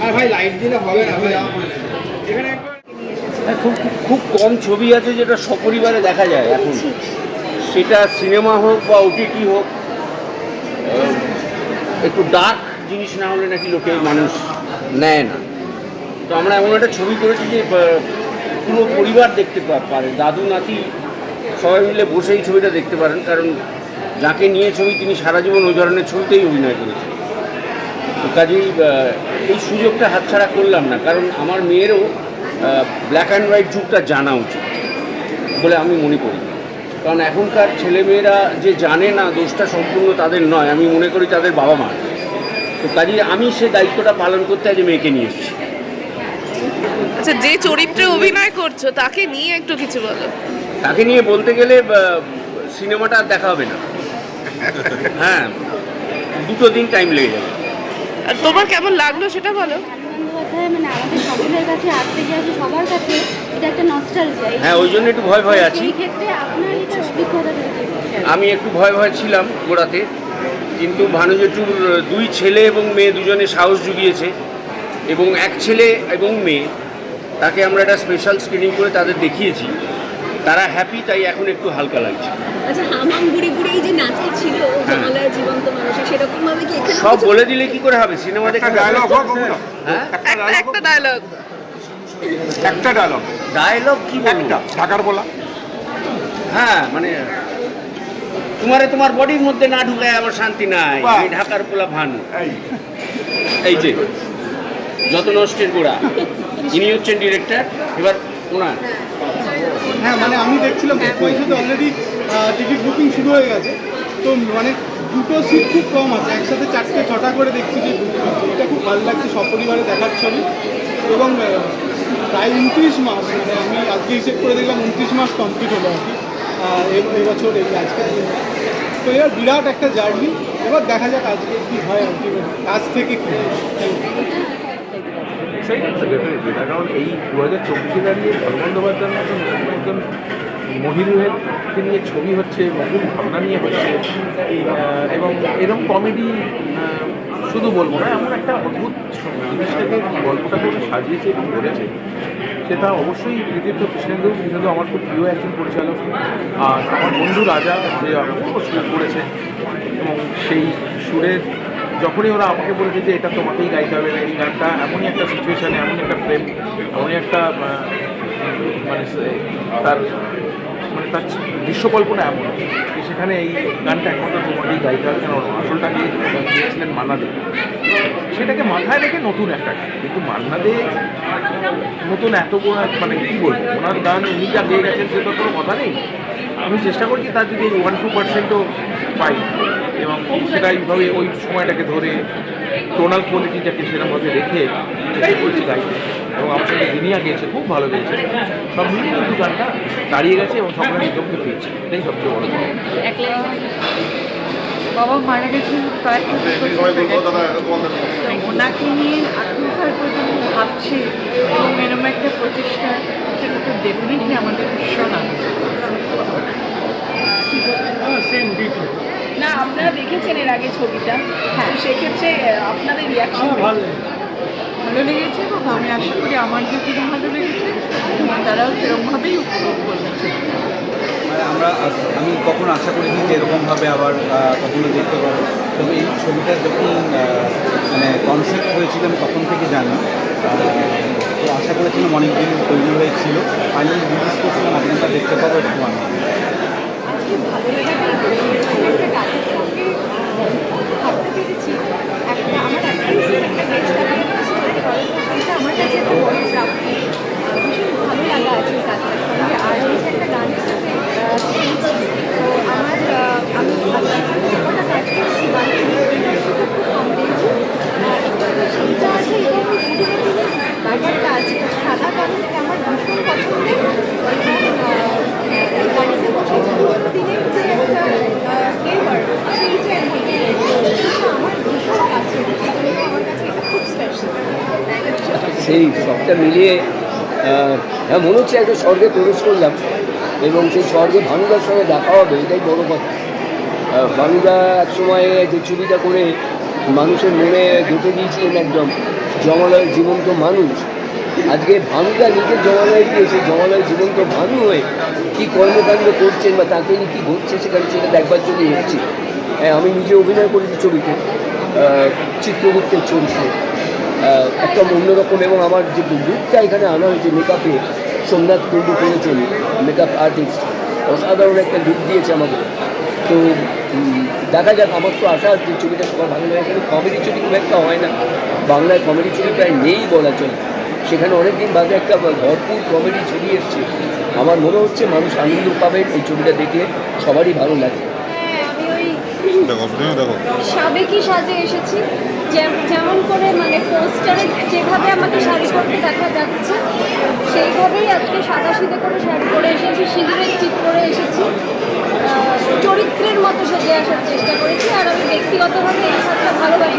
আর ভাই লাইট দিলে হবে না ভাই। এখানে হ্যাঁ, খুব খুব কম ছবি আছে যেটা সপরিবারে দেখা যায় এখন। সেটা সিনেমা হোক বা ওটিটি হোক একটু ডার্ক জিনিস না হলে নাকি লোকে মানুষ নেয় না। তো আমরা এমন একটা ছবি করেছি যে পুরো পরিবার দেখতে পা- পারে। দাদু নাতি সবাই মিলে বসে এই ছবিটা দেখতে পারেন কারণ যাকে নিয়ে ছবি তিনি সারা জীবন ওই ধরনের ছবিতেই অভিনয় করেছেন। তো কাজেই এই সুযোগটা হাতছাড়া করলাম না কারণ আমার মেয়েরও ব্ল্যাক অ্যান্ড হোয়াইট যুগটা জানা উচিত বলে আমি মনে করি। কারণ এখনকার ছেলেমেয়েরা যে জানে না দোষটা সম্পূর্ণ তাদের নয় আমি মনে করি তাদের বাবা মা। তো কাজেই আমি সে দায়িত্বটা পালন করতে আজ মেয়েকে নিয়ে এসেছি। আচ্ছা যে চরিত্রে অভিনয় করছ তাকে নিয়ে একটু কিছু বলো। তাকে নিয়ে বলতে গেলে সিনেমাটা আর দেখা হবে না। হ্যাঁ দুটো দিন টাইম লেগে যাবে। আর তোমার কেমন লাগল সেটা বলো। মানে আমাদের সকলের কাছে আজকে যে সবার কাছে এটা একটা নস্টালজিয়া হ্যাঁ ওই জন্য একটু ভয় ভয় আছি। ক্ষেত্রে আপনার এটা অভিজ্ঞতা আমি একটু ভয় ভয় ছিলাম গোড়াতে কিন্তু ভানুজেটুর দুই ছেলে এবং মেয়ে দুজনে সাহস জুগিয়েছে এবং এক ছেলে এবং মেয়ে তাকে আমরা একটা স্পেশাল স্ক্রিনিং করে তাদের দেখিয়েছি। তারা হ্যাপি তাই এখন একটু হালকা লাগছে। আচ্ছা হামাম বুড়ি বুড়ি এই যে নাচের ছিল হ্যাঁ। জমালয় জীবন্ত মানুষের সেরকম ভাবে কি সব বলে দিলে কি করে হবে? সিনেমা দেখে ডায়লগ হোক হ্যাঁ? একটা একটা ডায়লগ একটা ডায়লগ ডায়লগ কি বলব? একটা ঢাকার বলা। হ্যাঁ মানে তোমারে তোমার বডির মধ্যে না ঢুকায় আমার শান্তি নাই। এই ঢাকার পোলা ভান। এই। এই যে যত নষ্টের গোড়া। ইনি হচ্ছেন ডিরেক্টর এবার ওনার। হ্যাঁ। মানে আমি দেখছিলাম অলরেডি টিকিট বুকিং শুরু হয়ে গেছে। তো মানে দুটো সিট খুব কম আছে। একসাথে চারটে, ছটা করে দেখছি যে। এটা খুব ভালো লাগছে সপরিবারে দেখার ছবি। এবং প্রায় উনত্রিশ মাস মানে আমি আজকে হিসেব করে দেখলাম উনত্রিশ মাস কমপ্লিট হলো আর কি। এবছর এই আজকে তো এবার বিরাট একটা জার্নি। এবার দেখা যাক আজকে কী হয় কি। কাজ থেকে কী তার কারণ এই দু হাজার চব্বিশে দাঁড়িয়ে ধর্ম বন্দ্যোপাধ্যায়ের মতন মহিরুহেরকে নিয়ে ছবি হচ্ছে নতুন ভাবনা নিয়ে হচ্ছে। এবং এরকম কমেডি শুধু বলব না, এমন একটা অদ্ভুত জিনিসটাকে গল্পটাকে সাজিয়েছে এবং ধরেছে সেটা অবশ্যই কৃতিত্ব কৃষ্ণেন্দু কৃষ্ণেন্দু আমার খুব প্রিয় একজন পরিচালক। আর আমার বন্ধু রাজা যে অপূর্ব সুর করেছে, এবং সেই সুরের যখনই ওরা আমাকে বলেছে যে, এটা তোমাকেই গাইতে হবে এই গানটা। এমনই একটা সিচুয়েশানে এমনই একটা ফ্রেম এমনই একটা মানে তার মানে তার দৃশ্যকল্পনা এমন যে সেখানে এই গানটা একমাত্র গাইতে হবে কেন আসলটা গিয়ে গিয়েছিলেন মান্না দে সেটাকে মাথায় রেখে নতুন একটা গান। কিন্তু মান্না দে নতুন এত মানে কী বলব, ওনার গান উনি যা গেয়ে গেছেন সে তো কোনো কথা নেই। আমি চেষ্টা করছি তার যদি ওয়ান টু পার্সেন্টও পাই, এবং সেটা এইভাবে ওই সময়টাকে ধরে টোনাল কোয়ালিটিটাকে সেরকমভাবে রেখে করছি গাইতে এবং আমার সাথে দিনিয়া গিয়েছে খুব ভালো গেয়েছে। সব মিলিয়ে কিন্তু গানটা দাঁড়িয়ে গেছে এবং সকলে নিজমকে পেয়েছে। এটাই সবচেয়ে বড় কথা। বাবা মারা গেছেন হয়ে। তো ওনাকে নিয়ে এখনকার পর্যন্ত ভাবছি এবং এরকম একটা প্রচেষ্টা সেটা তো ডেফিনেটলি আমাদের ভীষণ ডিটেল না আপনারা দেখেছেন এর আগে ছবিটা? হ্যাঁ। সেক্ষেত্রে আপনাদের রিয়াকশন ভালো লাগে ভালো লেগেছে এবং আমি আশা করি আমার যেরকম ভালো লেগেছে তারাও সেরকমভাবেই উপভোগ করবে মানে আমরা আমি কখনো আশা করিনি যে এরকমভাবে আবার কখনো দেখতে পাবো। তবে এই ছবিটা যখন মানে কনসেপ্ট হয়েছিল আমি তখন থেকে জানি। তো আশা করেছিলাম অনেক দিন তৈরি হয়েছিল। ফাইনালি রিলিজ করছিলাম আপনারা দেখতে পাবো একটু ভালো লাগাটাই একটা কাজের সঙ্গে ভাবতে পেরেছি একটা আমার অ্যাক্ট্রেসের একটা গেস্ট অ্যাপিয়ারেন্স তৈরি করার সেইটা আমার কাছে একটা বড় প্রাপ্তি ভীষণ ভালো লাগা আছে এই কাজটার সঙ্গে আর হচ্ছে একটা গানের সাথে স্পেস তো আমার আহ, আমি যে কটা কাজ করেছি গানের সেটা খুব কম পেয়েছি সেইটা আছে এবং পুরোনো দিনের ব্যাপারটা আছে সাদা কারণে আমার ভীষণ পছন্দের এবং আহ, এই গাড়িতে বসে পুরোনো দিনের যে একটা ফ্লেভার সেইটা এর মধ্যে রয়েছে। আমার ভীষণ কাছে এই জন্য আমার কাছে এটা খুব স্পেশাল সবটা মিলিয়ে হ্যাঁ মনে হচ্ছে একটা স্বর্গে প্রবেশ করলাম এবং সেই স্বর্গে ভানুদার সঙ্গে দেখা হবে এটাই বড় কথা। বানুদা এক সময় যে ছবিটা করে মানুষের মনে গেঁথে দিয়েছিলেন একদম জমালয়ের জীবন্ত মানুষ। আজকে ভানুদা নিজের জমালয়ে গিয়ে সেই জমালয়ের জীবন্ত ভানু হয়ে কী কর্মকাণ্ড করছেন বা তাকে নিয়ে কী ঘটছে সেখানে সেটা দেখবার জন্য এসেছি। হ্যাঁ, আমি নিজে অভিনয় করেছি ছবিতে চিত্রগুপ্তের চরিত্রে একটা অন্যরকম এবং আমার যে লুকটা এখানে আনা হয়েছে মেকআপে সোমনাথ কুণ্ডু করেছেন মেকআপ আর্টিস্ট অসাধারণ একটা লুক দিয়েছে আমাকে। তো দেখা যাক, আমার তো আশা যে ছবিটা সবার ভালো লাগে এখানে কমেডি ছবি খুব একটা হয় না। বাংলায় কমেডি ছবি প্রায় নেই বলা চলে। সেখানে অনেকদিন বাদে একটা ভরপুর কমেডি ছবি এসছে। আমার মনে হচ্ছে মানুষ আনন্দ পাবেন এই ছবিটা দেখলে সবারই ভালো লাগে। আমি ওই সাবেকি সাজে এসেছি? যেম- যেমন করে মানে পোস্টারে যেভাবে আমাকে শাড়ি পরতে দেখা যাচ্ছে সেইভাবেই আজকে সাদা সিধে করে শাড়ি পরে এসেছি সিঁদুরের টিপ করে এসেছি। চরিত্রের মতো সেজে আসার চেষ্টা করেছি আর আমি ব্যক্তিগতভাবে এই সাজটা ভালোবাসি।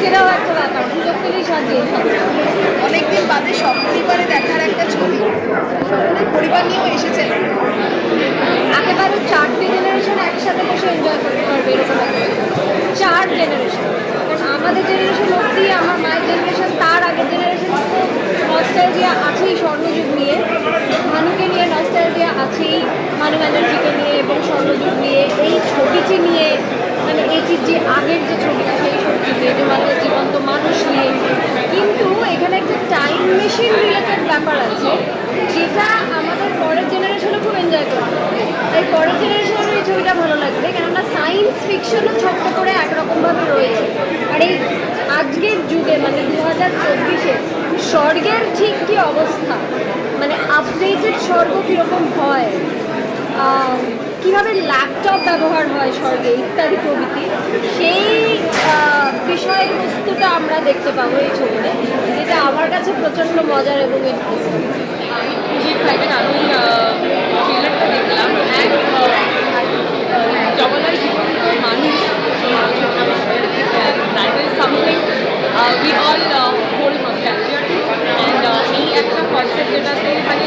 সেটাও একটা ব্যাপার সুযোগ পেলেই সাজিয়ে বাদে পরিবারে দেখার একটা ছবি। পরিবার নিয়েও এসেছেন। একেবারে চারটে জেনারেশন একসাথে বসে এনজয় করতে পারবে এরকম চার জেনারেশন কারণ আমাদের জেনারেশন অবধি, আমার মায়ের জেনারেশন তার আগের জেনারেশন নস্টালজিয়া আছেই স্বর্ণযুগ নিয়ে। ভানুকে নিয়ে নস্টালজিয়া আছেই মানু ব্যানার্জিকে নিয়ে এবং স্বর্ণযুগ নিয়ে। এই ছবিটি নিয়ে মানে এই যে- আগের যে ছবিটা, সেই ছবিটি নিয়ে, যে জীবন্ত মানুষ নিয়ে। কিন্তু মেশিন রিলেটেড ব্যাপার আছে, যেটা আমাদের পরের জেনারেশনও খুব এনজয় করবে। তাই পরের জেনারেশনের এই ছবিটা ভালো লাগবে, কেননা সায়েন্স ফিকশনও ছোট্ট করে একরকমভাবে রয়েছে। আর এই আজকের যুগে মানে দু হাজার চব্বিশে, স্বর্গের ঠিক কী অবস্থা? মানে আপডেটেড স্বর্গ কীরকম হয়? কীভাবে ল্যাপটপ ব্যবহার হয় স্বর্গে ইত্যাদি প্রভৃতি, সেই বিষয়বস্তুটা আমরা দেখতে পাবো এই ছবিতে, যেটা আমার কাছে প্রচণ্ড মজার এবং ইন্টারেস্টিং আমি খুবই এক্সাইটেড আমি ট্রেলারটা দেখলাম অ্যান্ড জগলার জীবন্ত মানুষ that is something we all whole nostalgia and এই একটা কনসেপ্ট যেটাতে মানে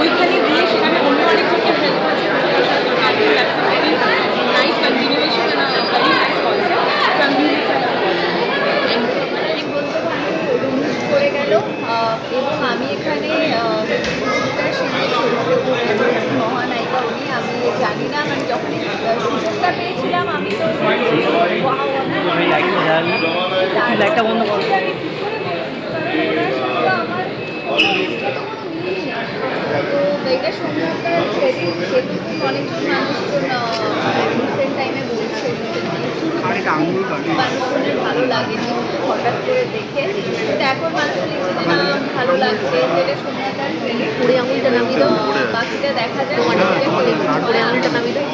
ওইখানে গিয়ে সেখানে অন্য অনেকজনকে হেল্প করছে nice continuation and very nice concept from really release করে গেল আহ, এবং আমি এখানে আহ, সুচিত্রা সেনের চরিত্রে অভিনয় করেছি মহানায়িকা উনি আমি জানি না মানে যখন এই, আহ, সুযোগটা পেয়েছিলাম আমি তো wow, আমি- লাইটটা বন্ধ করো অনেকজন মানুষজন রিসেন্ট টাইমে বলছে মানুষজনের ভালো লাগেনি হঠাৎ করে দেখে। কিন্তু এখন মানুষ লিখছে যে না ভালো লাগছে। যেটা ক্রেডিট করে আঙুলটা নামিয়ে দাও বাকিটা দেখা যায় করে আঙুলটা নামিয়ে দাও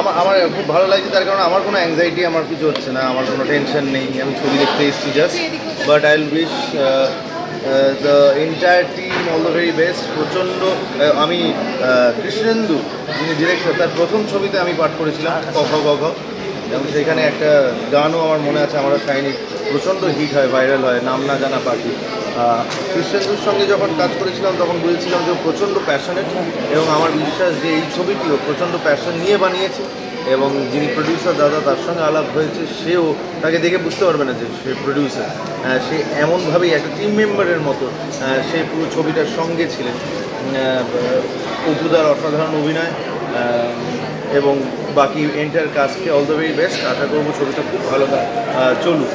আমার আমার খুব ভালো লাগছে তার কারণ আমার কোনো অ্যাংজাইটি আমার কিছু হচ্ছে না। আমার কোনো টেনশন নেই। আমি ছবি দেখতে এসেছি just but I wish the entire team all the very best প্রচণ্ড আমি কৃষ্ণেন্দু, যিনি ডিরেক্টর তার প্রথম ছবিতে আমি পাঠ করেছিলাম কখ কখ এবং সেখানে একটা গানও আমার মনে আছে, আমার শাইনি প্রচণ্ড হিট হয় ভাইরাল হয়, নাম না জানা পাখি। কৃষ্ণেন্দুর সঙ্গে যখন কাজ করেছিলাম, তখন বুঝেছিলাম যে প্রচণ্ড প্যাশনেট এবং আমার বিশ্বাস যে এই ছবিটিও প্রচণ্ড প্যাশন নিয়ে বানিয়েছে। এবং যিনি প্রডিউসার দাদা তার সঙ্গে আলাপ হয়েছে, সেও তাকে দেখে বুঝতে পারবে না যে সে প্রডিউসার সে এমনভাবেই একটা টিম মেম্বারের মতো সে পুরো ছবিটার সঙ্গে ছিলেন। অপুদার অসাধারণ অভিনয় এবং বাকি এন্টার কাজকে অল দ্য ভেরি বেস্ট আশা করব ছবিটা খুব ভালো চলুক।